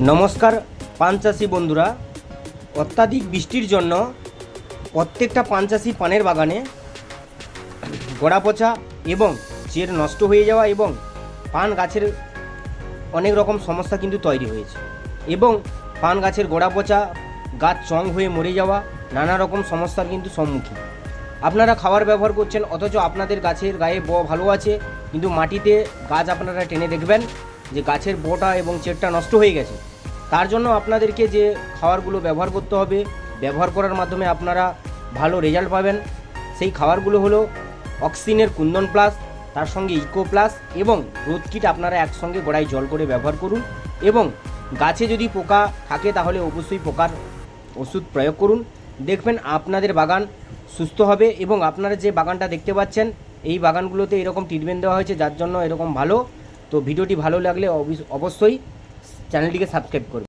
নমস্কার পান চাষি বন্ধুরা। অত্যাধিক বৃষ্টির জন্য প্রত্যেকটা পান চাষি পানের বাগানে গোড়া পচা এবং চের নষ্ট হয়ে যাওয়া এবং পান গাছের অনেক রকম সমস্যা কিন্তু তৈরি হয়েছে। এবং পান গাছের গোড়া পচা, গাছ চং হয়ে মরে যাওয়া, নানা রকম সমস্যার কিন্তু সম্মুখীন। আপনারা খাবার ব্যবহার করছেন, অথচ আপনাদের গাছের গায়ে ব ভালো আছে, কিন্তু মাটিতে গাছ আপনারা টেনে দেখবেন। যে গাছের বোটা এবং চেরটা নষ্ট হয়ে গেছে, তার জন্য আপনাদেরকে যে খাবারগুলো ব্যবহার করতে হবে, ব্যবহার করার মাধ্যমে আপনারা ভালো রেজাল্ট পাবেন। সেই খাবারগুলো হলো অক্সিজেনের কুন্দন প্লাস, তার সঙ্গে ইকো প্লাস এবং রোদ কিট আপনারা একসঙ্গে গোড়ায় জল করে ব্যবহার করুন এবং গাছে যদি পোকা থাকে তাহলে অবশ্যই পোকার ওষুধ প্রয়োগ করুন। দেখবেন আপনাদের বাগান সুস্থ হবে এবং আপনারা যে বাগানটা দেখতে পাচ্ছেন, এই বাগানগুলোতে এরকম ট্রিটমেন্ট দেওয়া হয়েছে, যার জন্য এরকম ভালো। তো ভিডিওটি ভালো লাগলে অবশ্য- অবশ্যই চ্যানেলটিকে সাবস্ক্রাইব করুন